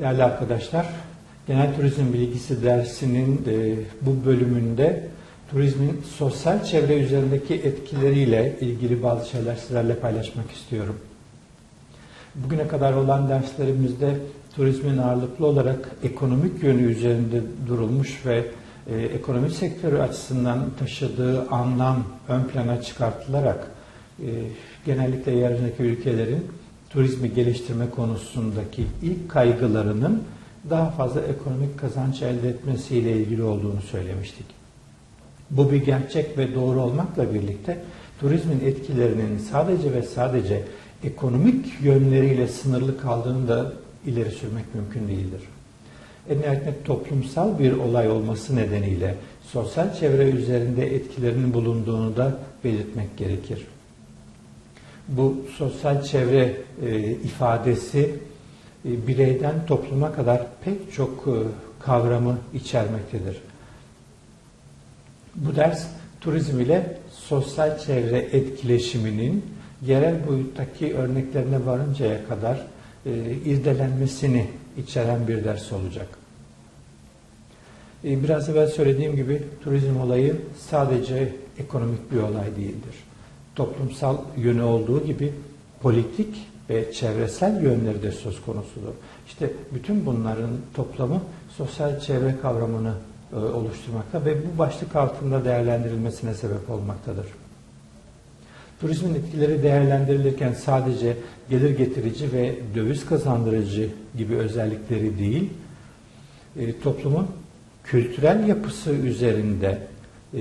Değerli arkadaşlar, Genel Turizm Bilgisi dersinin e, bu bölümünde turizmin sosyal çevre üzerindeki etkileriyle ilgili bazı şeyler sizlerle paylaşmak istiyorum. Bugüne kadar olan derslerimizde turizmin ağırlıklı olarak ekonomik yönü üzerinde durulmuş ve e, ekonomi sektörü açısından taşıdığı anlam ön plana çıkartılarak e, genellikle yeryüzündeki ülkelerin turizmi geliştirme konusundaki ilk kaygılarının daha fazla ekonomik kazanç elde etmesiyle ilgili olduğunu söylemiştik. Bu bir gerçek ve doğru olmakla birlikte turizmin etkilerinin sadece ve sadece ekonomik yönleriyle sınırlı kaldığını da ileri sürmek mümkün değildir. En nihayetinde toplumsal bir olay olması nedeniyle sosyal çevre üzerinde etkilerinin bulunduğunu da belirtmek gerekir. Bu sosyal çevre e, ifadesi e, bireyden topluma kadar pek çok e, kavramı içermektedir. Bu ders turizm ile sosyal çevre etkileşiminin yerel boyuttaki örneklerine varıncaya kadar e, irdelenmesini içeren bir ders olacak. E, biraz evvel söylediğim gibi turizm olayı sadece ekonomik bir olay değildir. Toplumsal yönü olduğu gibi politik ve çevresel yönleri de söz konusudur. İşte bütün bunların toplamı sosyal çevre kavramını e, oluşturmakta ve bu başlık altında değerlendirilmesine sebep olmaktadır. Turizmin etkileri değerlendirilirken sadece gelir getirici ve döviz kazandırıcı gibi özellikleri değil, e, toplumun kültürel yapısı üzerinde e,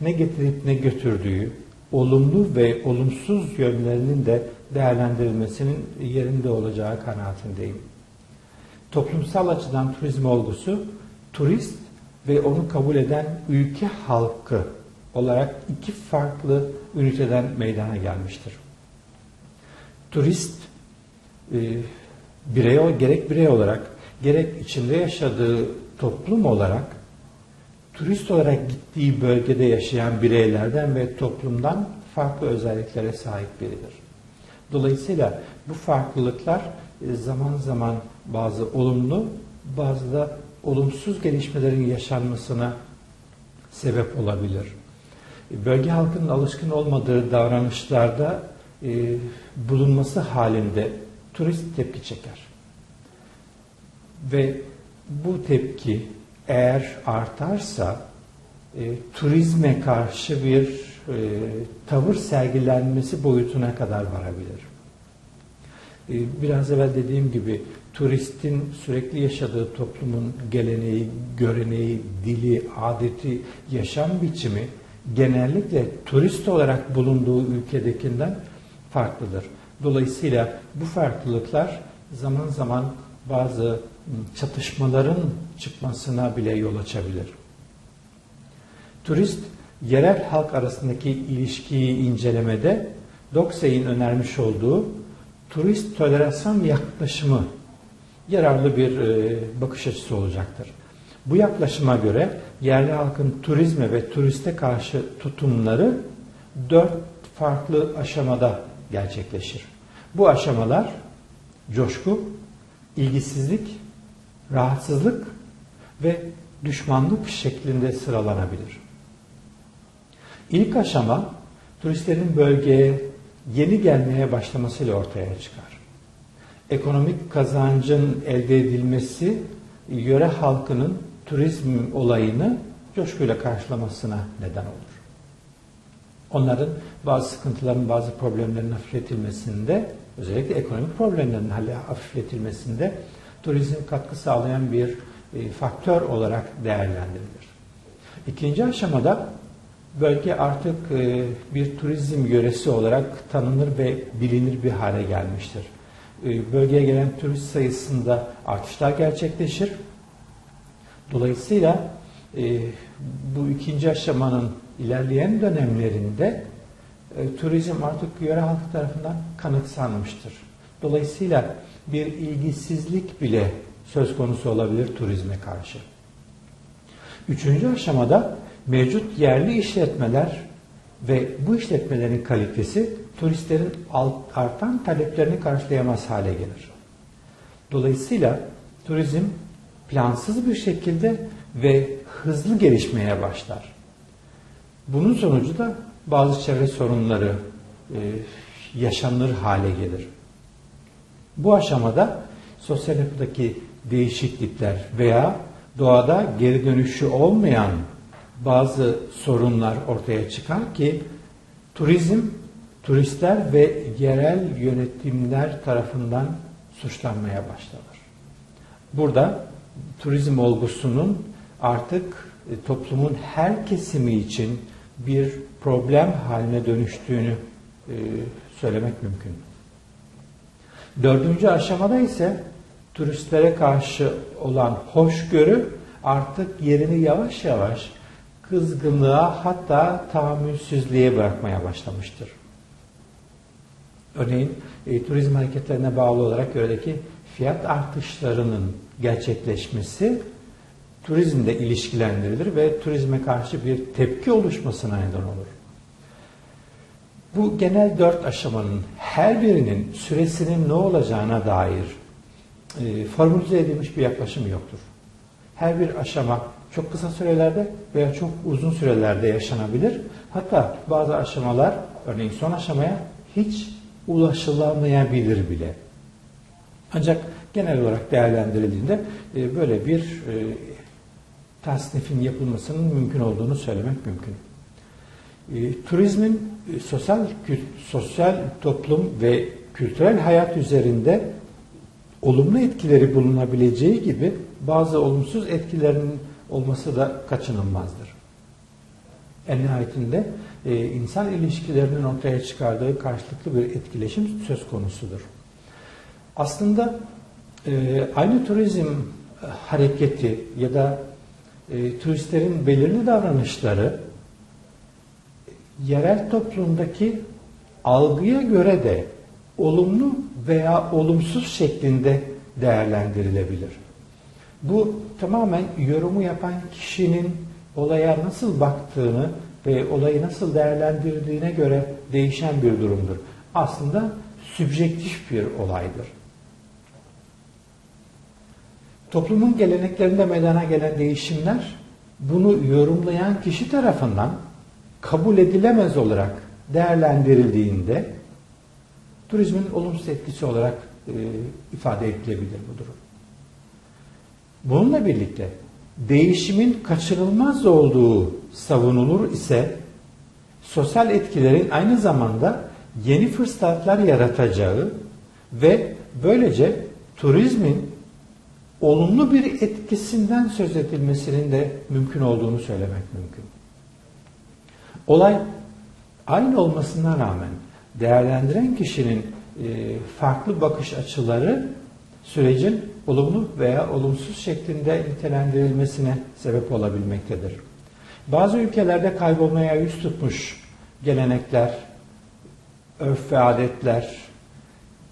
ne getirip ne götürdüğü, olumlu ve olumsuz yönlerinin de değerlendirilmesinin yerinde olacağı kanaatindeyim. Toplumsal açıdan turizm olgusu, turist ve onu kabul eden ülke halkı olarak iki farklı üniteden meydana gelmiştir. Turist e, birey gerek birey olarak gerek içinde yaşadığı toplum olarak turist olarak gittiği bölgede yaşayan bireylerden ve toplumdan farklı özelliklere sahip biridir. Dolayısıyla bu farklılıklar e, zaman zaman bazı olumlu, bazı da olumsuz gelişmelerin yaşanmasına sebep olabilir. E, bölge halkının alışkın olmadığı davranışlarda e, bulunması halinde turist tepki çeker. Ve bu tepki eğer artarsa e, turizme karşı bir e, tavır sergilenmesi boyutuna kadar varabilir. E, biraz evvel dediğim gibi turistin sürekli yaşadığı toplumun geleneği, göreneği, dili, adeti, yaşam biçimi genellikle turist olarak bulunduğu ülkedekinden farklıdır. Dolayısıyla bu farklılıklar zaman zaman bazı çatışmaların çıkmasına bile yol açabilir. Turist, yerel halk arasındaki ilişkiyi incelemede Doksey'in önermiş olduğu turist tolerasyon yaklaşımı yararlı bir e, bakış açısı olacaktır. Bu yaklaşıma göre yerli halkın turizme ve turiste karşı tutumları dört farklı aşamada gerçekleşir. Bu aşamalar coşku, ilgisizlik, rahatsızlık ve düşmanlık şeklinde sıralanabilir. İlk aşama turistlerin bölgeye yeni gelmeye başlamasıyla ortaya çıkar. Ekonomik kazancın elde edilmesi yöre halkının turizm olayını coşkuyla karşılamasına neden olur. Onların bazı sıkıntıların, bazı problemlerin hafifletilmesinde, özellikle ekonomik problemlerin hafifletilmesinde turizm katkı sağlayan bir e, faktör olarak değerlendirilir. İkinci aşamada bölge artık e, bir turizm yöresi olarak tanınır ve bilinir bir hale gelmiştir. E, bölgeye gelen turist sayısında artışlar gerçekleşir. Dolayısıyla bu ikinci aşamanın ilerleyen dönemlerinde turizm artık yöre halkı tarafından kanıksanmıştır. Dolayısıyla bir ilgisizlik bile söz konusu olabilir turizme karşı. Üçüncü aşamada mevcut yerli işletmeler ve bu işletmelerin kalitesi turistlerin artan taleplerini karşılayamaz hale gelir. Dolayısıyla turizm plansız bir şekilde ve hızlı gelişmeye başlar. Bunun sonucu da bazı çevre sorunları e, yaşanır hale gelir. Bu aşamada sosyal yapıdaki değişiklikler veya doğada geri dönüşü olmayan bazı sorunlar ortaya çıkar ki turizm turistler ve yerel yönetimler tarafından suçlanmaya başlanır. Burada turizm olgusunun artık e, toplumun her kesimi için bir problem haline dönüştüğünü e, söylemek mümkün. Dördüncü aşamada ise turistlere karşı olan hoşgörü artık yerini yavaş yavaş kızgınlığa hatta tahammülsüzlüğe bırakmaya başlamıştır. Örneğin e, turizm hareketlerine bağlı olarak yöredeki fiyat artışlarının gerçekleşmesi turizmle ilişkilendirilir ve turizme karşı bir tepki oluşmasına neden olur. Bu genel dört aşamanın her birinin süresinin ne olacağına dair e, formülize edilmiş bir yaklaşım yoktur. Her bir aşama çok kısa sürelerde veya çok uzun sürelerde yaşanabilir. Hatta bazı aşamalar, örneğin son aşamaya hiç ulaşılamayabilir bile. Ancak genel olarak değerlendirildiğinde e, böyle bir e, tasnifin yapılmasının mümkün olduğunu söylemek mümkün. E, turizmin e, sosyal sosyal toplum ve kültürel hayat üzerinde olumlu etkileri bulunabileceği gibi bazı olumsuz etkilerinin olması da kaçınılmazdır. En nihayetinde e, insan ilişkilerinin ortaya çıkardığı karşılıklı bir etkileşim söz konusudur. Aslında e, aynı turizm hareketi ya da e, turistlerin belirli davranışları yerel toplumdaki algıya göre de olumlu veya olumsuz şeklinde değerlendirilebilir. Bu tamamen yorumu yapan kişinin olaya nasıl baktığını ve olayı nasıl değerlendirdiğine göre değişen bir durumdur. Aslında sübjektif bir olaydır. Toplumun geleneklerinde meydana gelen değişimler bunu yorumlayan kişi tarafından kabul edilemez olarak değerlendirildiğinde turizmin olumsuz etkisi olarak e, ifade edilebilir bu durum. Bununla birlikte değişimin kaçınılmaz olduğu savunulur ise sosyal etkilerin aynı zamanda yeni fırsatlar yaratacağı ve böylece turizmin olumlu bir etkisinden söz edilmesinin de mümkün olduğunu söylemek mümkün. Olay aynı olmasına rağmen değerlendiren kişinin e, farklı bakış açıları sürecin olumlu veya olumsuz şeklinde nitelendirilmesine sebep olabilmektedir. Bazı ülkelerde kaybolmaya yüz tutmuş gelenekler, örf ve adetler,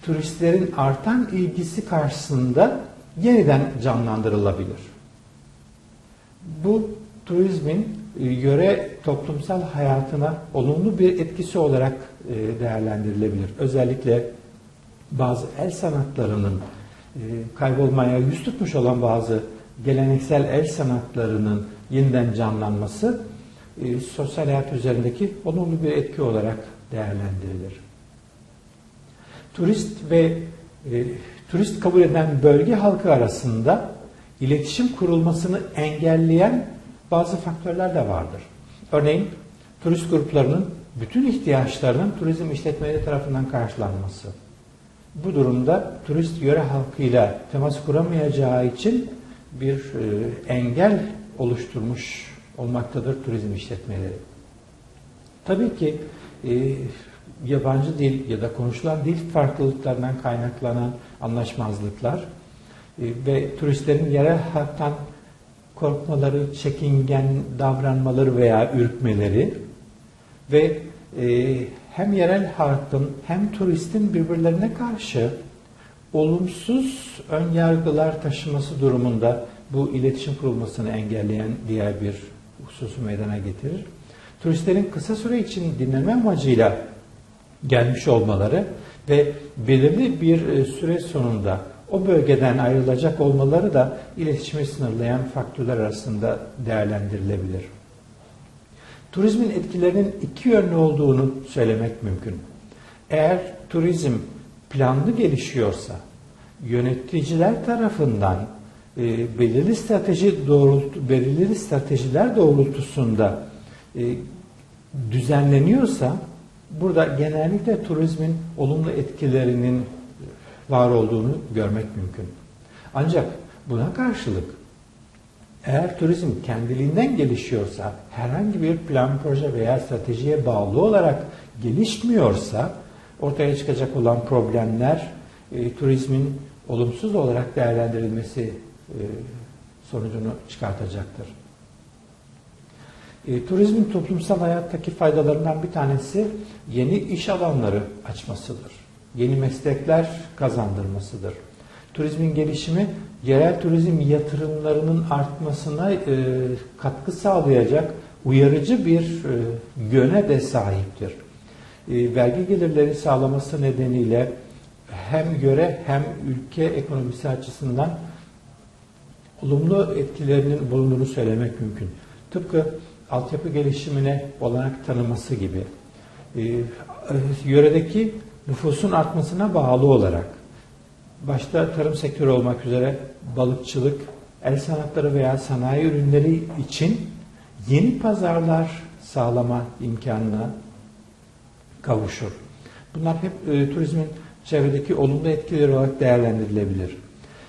turistlerin artan ilgisi karşısında yeniden canlandırılabilir. Bu turizmin e, yöre toplumsal hayatına olumlu bir etkisi olarak e, değerlendirilebilir. Özellikle bazı el sanatlarının e, kaybolmaya yüz tutmuş olan bazı geleneksel el sanatlarının yeniden canlanması sosyal hayat üzerindeki olumlu bir etki olarak değerlendirilir. Turist ve turist kabul eden bölge halkı arasında iletişim kurulmasını engelleyen bazı faktörler de vardır. Örneğin turist gruplarının bütün ihtiyaçlarının turizm işletmeleri tarafından karşılanması. Bu durumda turist yöre halkıyla temas kuramayacağı için bir e, engel oluşturmuş olmaktadır turizm işletmeleri. Tabii ki e, yabancı dil ya da konuşulan dil farklılıklarından kaynaklanan anlaşmazlıklar e, ve turistlerin yerel halktan korkmaları, çekingen davranmaları veya ürkmeleri ve e, hem yerel halkın hem turistin birbirlerine karşı olumsuz ön yargılar taşıması durumunda bu iletişim kurulmasını engelleyen diğer bir hususu meydana getirir. Turistlerin kısa süre için dinleme amacıyla gelmiş olmaları ve belirli bir e, süre sonunda o bölgeden ayrılacak olmaları da iletişimi sınırlayan faktörler arasında değerlendirilebilir. Turizmin etkilerinin iki yönlü olduğunu söylemek mümkün. Eğer turizm planlı gelişiyorsa, yöneticiler tarafından e, belirli strateji doğrultu, belirli stratejiler doğrultusunda e, düzenleniyorsa, burada genellikle turizmin olumlu etkilerinin var olduğunu görmek mümkün. Ancak buna karşılık eğer turizm kendiliğinden gelişiyorsa, herhangi bir plan, proje veya stratejiye bağlı olarak gelişmiyorsa, ortaya çıkacak olan problemler e, turizmin olumsuz olarak değerlendirilmesi e, sonucunu çıkartacaktır. E, turizmin toplumsal hayattaki faydalarından bir tanesi yeni iş alanları açmasıdır. Yeni meslekler kazandırmasıdır. Turizmin gelişimi yerel turizm yatırımlarının artmasına e, katkı sağlayacak uyarıcı bir e, yöne de sahiptir. E, vergi gelirleri sağlaması nedeniyle hem göre hem ülke ekonomisi açısından olumlu etkilerinin bulunduğunu söylemek mümkün. Tıpkı altyapı gelişimine olanak tanıması gibi. E, yöredeki nüfusun artmasına bağlı olarak başta tarım sektörü olmak üzere balıkçılık, el sanatları veya sanayi ürünleri için yeni pazarlar sağlama imkanına kavuşur. Bunlar hep e, turizmin çevredeki olumlu etkileri olarak değerlendirilebilir.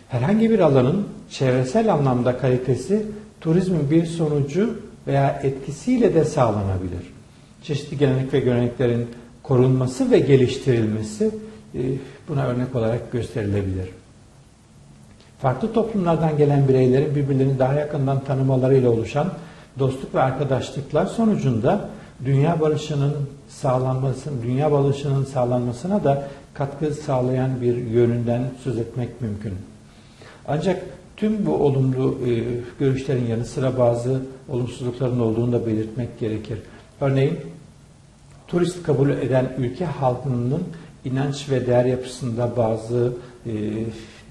Herhangi bir alanın çevresel anlamda kalitesi turizmin bir sonucu veya etkisiyle de sağlanabilir. Çeşitli gelenek ve göreneklerin korunması ve geliştirilmesi e, buna örnek olarak gösterilebilir. Farklı toplumlardan gelen bireylerin birbirlerini daha yakından tanımalarıyla oluşan dostluk ve arkadaşlıklar sonucunda dünya barışının sağlanmasının, dünya barışının sağlanmasına da katkı sağlayan bir yönünden söz etmek mümkün. Ancak tüm bu olumlu e, görüşlerin yanı sıra bazı olumsuzlukların olduğunu da belirtmek gerekir. Örneğin turist kabul eden ülke halkının inanç ve değer yapısında bazı e,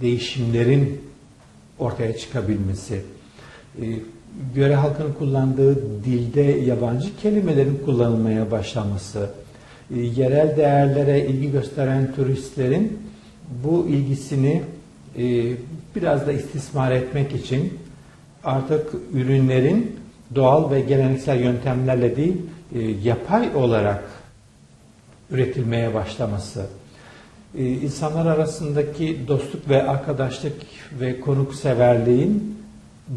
değişimlerin ortaya çıkabilmesi, e, göre halkın kullandığı dilde yabancı kelimelerin kullanılmaya başlaması, e, yerel değerlere ilgi gösteren turistlerin bu ilgisini biraz da istismar etmek için artık ürünlerin doğal ve geleneksel yöntemlerle değil e, yapay olarak üretilmeye başlaması, e, insanlar arasındaki dostluk ve arkadaşlık ve konukseverliğin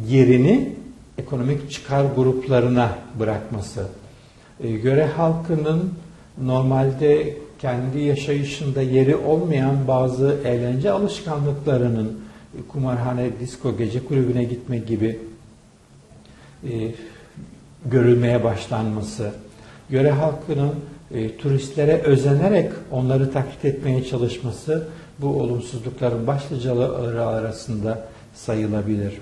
yerini ekonomik çıkar gruplarına bırakması, e, göre halkının normalde kendi yaşayışında yeri olmayan bazı eğlence alışkanlıklarının e, kumarhane, disko, gece kulübüne gitme gibi e, görülmeye başlanması, göre halkının e, turistlere özenerek onları taklit etmeye çalışması bu olumsuzlukların başlıcaları arasında sayılabilir.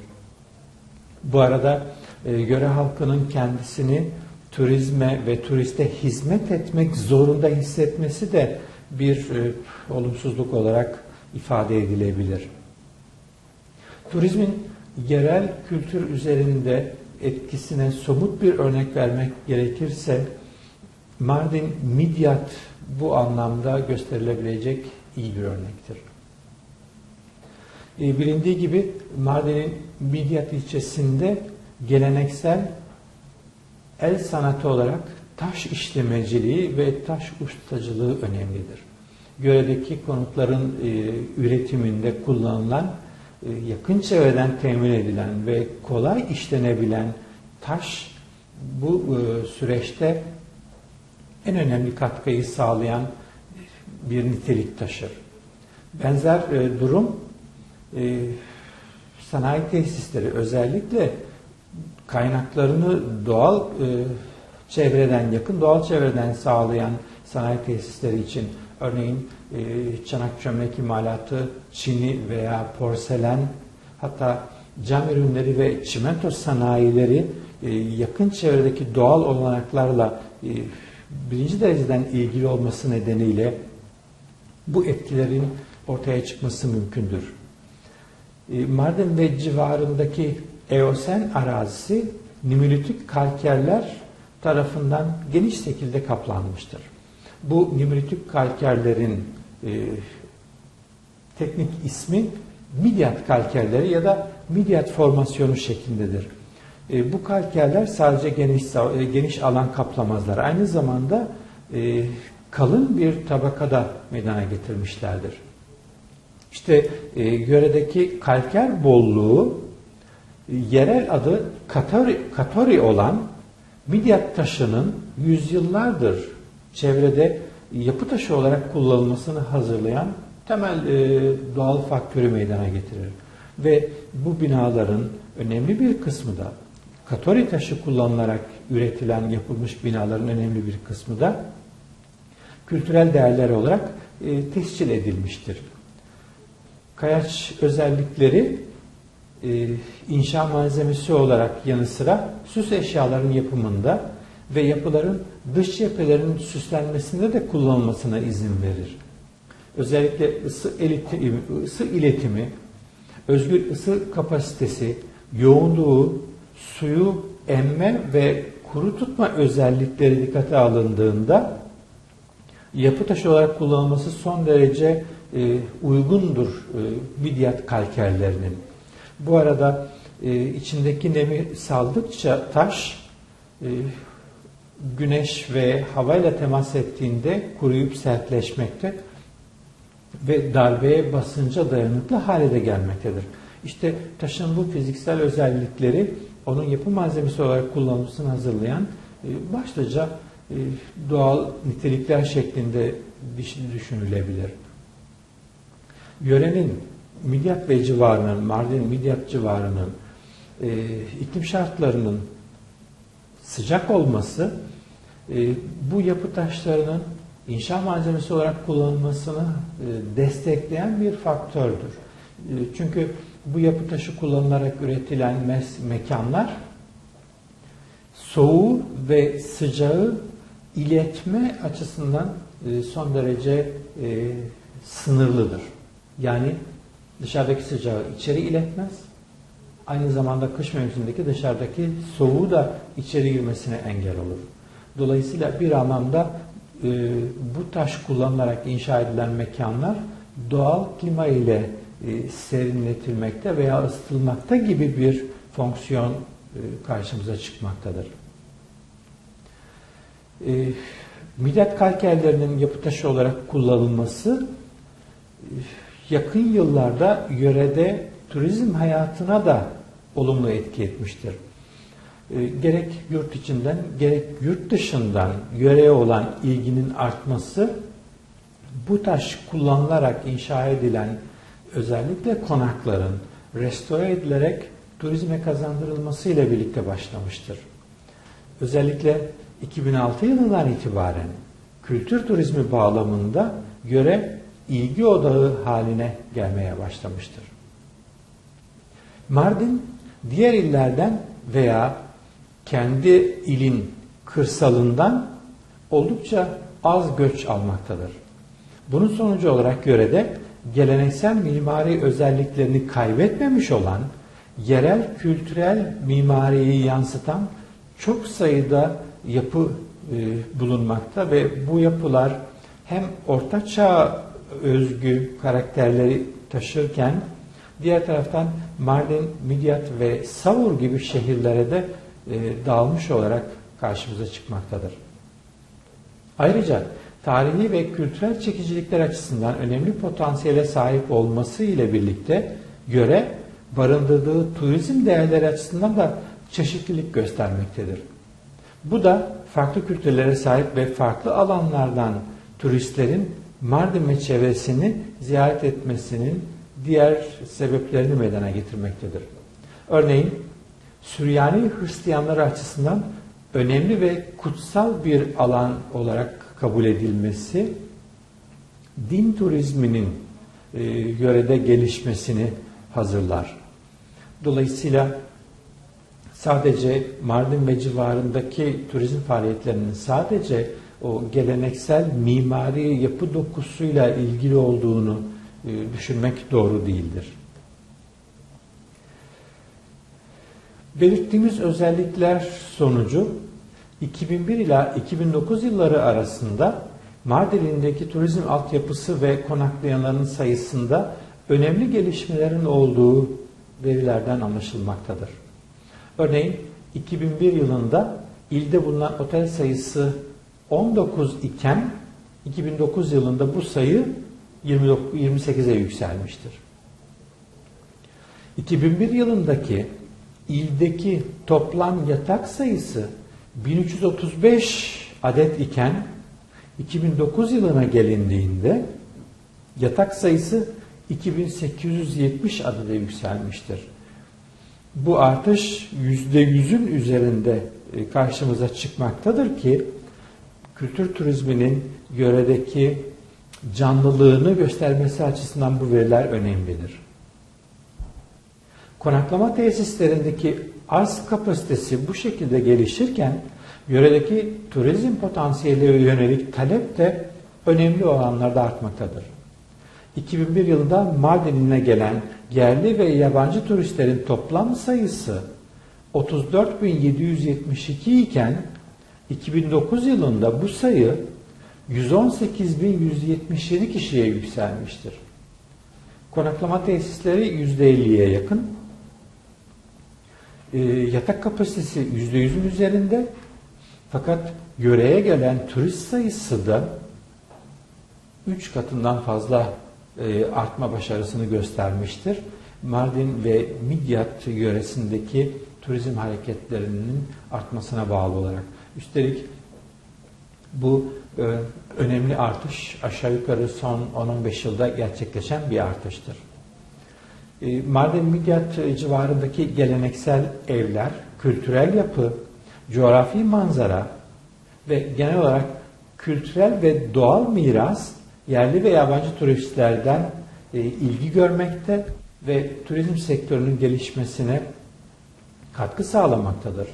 Bu arada e, göre halkının kendisini turizme ve turiste hizmet etmek zorunda hissetmesi de bir e, olumsuzluk olarak ifade edilebilir. Turizmin yerel kültür üzerinde etkisine somut bir örnek vermek gerekirse Mardin Midyat bu anlamda gösterilebilecek iyi bir örnektir. E, bilindiği gibi Mardin'in Midyat ilçesinde geleneksel el sanatı olarak taş işlemeciliği ve taş ustacılığı önemlidir. Göredeki konutların e, üretiminde kullanılan e, yakın çevreden temin edilen ve kolay işlenebilen taş bu e, süreçte en önemli katkıyı sağlayan bir nitelik taşır. Benzer durum sanayi tesisleri özellikle kaynaklarını doğal e, çevreden, yakın doğal çevreden sağlayan sanayi tesisleri için örneğin e, çanak çömlek imalatı, çini veya porselen hatta cam ürünleri ve çimento sanayileri e, yakın çevredeki doğal olanaklarla e, birinci dereceden ilgili olması nedeniyle bu etkilerin ortaya çıkması mümkündür. E, Mardin ve civarındaki Eosen arazisi nimolitik kalkerler tarafından geniş şekilde kaplanmıştır. Bu nimolitik kalkerlerin e, teknik ismi midyat kalkerleri ya da midyat formasyonu şeklindedir. E, bu kalkerler sadece geniş e, geniş alan kaplamazlar. Aynı zamanda e, kalın bir tabakada meydana getirmişlerdir. İşte e, yöredeki kalker bolluğu yerel adı Katori, Katori olan Midyat taşının yüzyıllardır çevrede yapı taşı olarak kullanılmasını hazırlayan temel e, doğal faktörü meydana getirir. Ve bu binaların önemli bir kısmı da Katori taşı kullanılarak üretilen, yapılmış binaların önemli bir kısmı da kültürel değerler olarak e, tescil edilmiştir. Kayaç özellikleri e, inşa malzemesi olarak yanı sıra süs eşyaların yapımında ve yapıların dış cephelerinin süslenmesinde de kullanılmasına izin verir. Özellikle ısı, iletimi, ısı iletimi, özgür ısı kapasitesi, yoğunluğu, suyu emme ve kuru tutma özellikleri dikkate alındığında yapı taşı olarak kullanılması son derece e, uygundur e, midyat kalkerlerinin. Bu arada e, içindeki nemi saldıkça taş e, güneş ve havayla temas ettiğinde kuruyup sertleşmekte ve darbeye basınca dayanıklı hale de gelmektedir. İşte taşın bu fiziksel özellikleri onun yapı malzemesi olarak kullanılmasını hazırlayan e, başlıca e, doğal nitelikler şeklinde düşünülebilir. Yörenin Midyat ve civarının, Mardin Midyat civarının e, iklim şartlarının sıcak olması e, bu yapı taşlarının inşa malzemesi olarak kullanılmasını e, destekleyen bir faktördür. E, çünkü bu yapı taşı kullanılarak üretilen mes- mekanlar soğuğu ve sıcağı iletme açısından e, son derece e, sınırlıdır. Yani dışarıdaki sıcağı içeri iletmez. Aynı zamanda kış mevsimindeki dışarıdaki soğuğu da içeri girmesine engel olur. Dolayısıyla bir anlamda e, bu taş kullanılarak inşa edilen mekanlar doğal klima ile e, serinletilmekte veya ısıtılmakta gibi bir fonksiyon e, karşımıza çıkmaktadır. E, Millet kalkerlerinin yapı taşı olarak kullanılması e, yakın yıllarda yörede turizm hayatına da olumlu etki etmiştir. E, gerek yurt içinden gerek yurt dışından yöreye olan ilginin artması bu taş kullanılarak inşa edilen özellikle konakların restore edilerek turizme kazandırılması ile birlikte başlamıştır. Özellikle 2006 yılından itibaren kültür turizmi bağlamında göre ilgi odağı haline gelmeye başlamıştır. Mardin diğer illerden veya kendi ilin kırsalından oldukça az göç almaktadır. Bunun sonucu olarak yörede geleneksel mimari özelliklerini kaybetmemiş olan yerel kültürel mimariyi yansıtan çok sayıda yapı e, bulunmakta ve bu yapılar hem orta çağ özgü karakterleri taşırken diğer taraftan Mardin, Midyat ve Savur gibi şehirlere de e, dağılmış olarak karşımıza çıkmaktadır. Ayrıca tarihi ve kültürel çekicilikler açısından önemli potansiyele sahip olması ile birlikte göre barındırdığı turizm değerleri açısından da çeşitlilik göstermektedir. Bu da farklı kültürlere sahip ve farklı alanlardan turistlerin Mardin ve çevresini ziyaret etmesinin diğer sebeplerini meydana getirmektedir. Örneğin Süryani Hristiyanlar açısından önemli ve kutsal bir alan olarak kabul edilmesi din turizminin e, yörede gelişmesini hazırlar. Dolayısıyla sadece Mardin ve civarındaki turizm faaliyetlerinin sadece o geleneksel mimari yapı dokusuyla ilgili olduğunu e, düşünmek doğru değildir. Belirttiğimiz özellikler sonucu 2001 ila 2009 yılları arasında Mardin'deki turizm altyapısı ve konaklayanların sayısında önemli gelişmelerin olduğu verilerden anlaşılmaktadır. Örneğin 2001 yılında ilde bulunan otel sayısı 19 iken 2009 yılında bu sayı 29 28'e yükselmiştir. 2001 yılındaki ildeki toplam yatak sayısı 1335 adet iken 2009 yılına gelindiğinde yatak sayısı 2870 adede yükselmiştir. Bu artış %100'ün üzerinde e, karşımıza çıkmaktadır ki kültür turizminin yöredeki canlılığını göstermesi açısından bu veriler önemlidir. Konaklama tesislerindeki arz kapasitesi bu şekilde gelişirken yöredeki turizm potansiyeline yönelik talep de önemli oranlarda artmaktadır. 2001 yılında Mardin'ine gelen yerli ve yabancı turistlerin toplam sayısı 34.772 iken 2009 yılında bu sayı 118.177 kişiye yükselmiştir. Konaklama tesisleri %50'ye yakın. E, yatak kapasitesi %100'ün üzerinde. Fakat yöreye gelen turist sayısı da 3 katından fazla e, artma başarısını göstermiştir. Mardin ve Midyat yöresindeki turizm hareketlerinin artmasına bağlı olarak. Üstelik bu e, önemli artış aşağı yukarı son 10-15 yılda gerçekleşen bir artıştır. E, Mardin Midyat civarındaki geleneksel evler, kültürel yapı, coğrafi manzara ve genel olarak kültürel ve doğal miras yerli ve yabancı turistlerden e, ilgi görmekte ve turizm sektörünün gelişmesine katkı sağlamaktadır.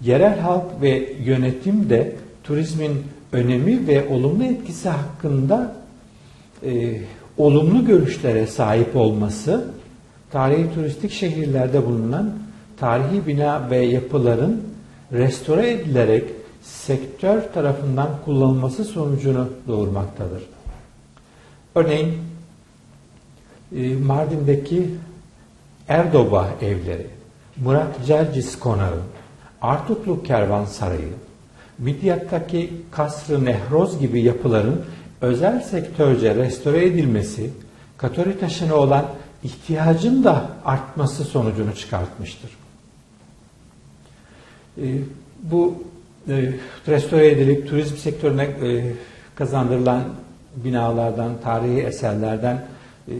Yerel halk ve yönetim de turizmin önemi ve olumlu etkisi hakkında e, olumlu görüşlere sahip olması, tarihi turistik şehirlerde bulunan tarihi bina ve yapıların restore edilerek sektör tarafından kullanılması sonucunu doğurmaktadır. Örneğin e, Mardin'deki Erdoba evleri, Murat Cercis Konağı, Artuklu Kervansarayı, Midyat'taki Kasrı Nehroz gibi yapıların özel sektörce restore edilmesi, Katolik taşına olan ihtiyacın da artması sonucunu çıkartmıştır. E, bu e, restore edilip turizm sektörüne e, kazandırılan binalardan, tarihi eserlerden e,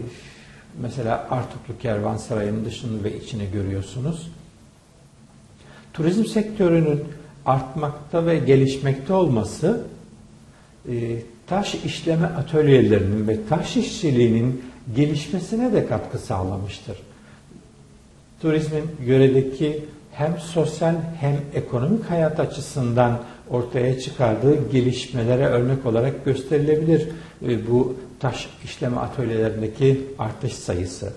mesela Artuklu Kervansarayı'nın dışını ve içini görüyorsunuz. Turizm sektörünün artmakta ve gelişmekte olması e, taş işleme atölyelerinin ve taş işçiliğinin gelişmesine de katkı sağlamıştır. Turizmin yöredeki hem sosyal hem ekonomik hayat açısından ortaya çıkardığı gelişmelere örnek olarak gösterilebilir e, bu taş işleme atölyelerindeki artış sayısı.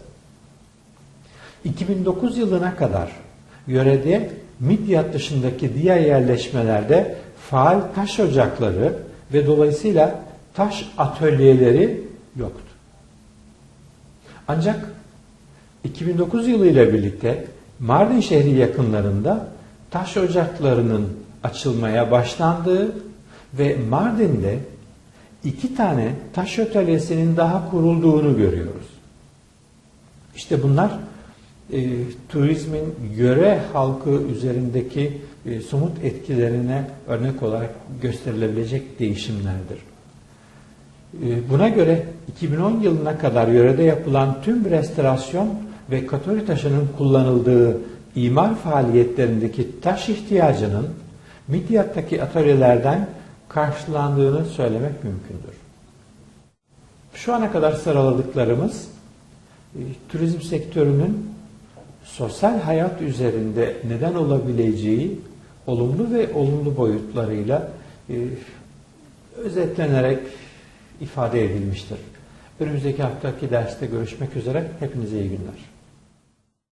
2009 yılına kadar yörede Midyat dışındaki diğer yerleşmelerde faal taş ocakları ve dolayısıyla taş atölyeleri yoktu. Ancak 2009 yılı ile birlikte Mardin şehri yakınlarında taş ocaklarının açılmaya başlandığı ve Mardin'de iki tane taş atölyesinin daha kurulduğunu görüyoruz. İşte bunlar e, turizmin yöre halkı üzerindeki e, somut etkilerine örnek olarak gösterilebilecek değişimlerdir. E, buna göre 2010 yılına kadar yörede yapılan tüm restorasyon ve Katolik taşının kullanıldığı imar faaliyetlerindeki taş ihtiyacının Midyat'taki atölyelerden karşılandığını söylemek mümkündür. Şu ana kadar sıraladıklarımız e, turizm sektörünün sosyal hayat üzerinde neden olabileceği olumlu ve olumlu boyutlarıyla e, özetlenerek ifade edilmiştir. Önümüzdeki haftaki derste görüşmek üzere. Hepinize iyi günler.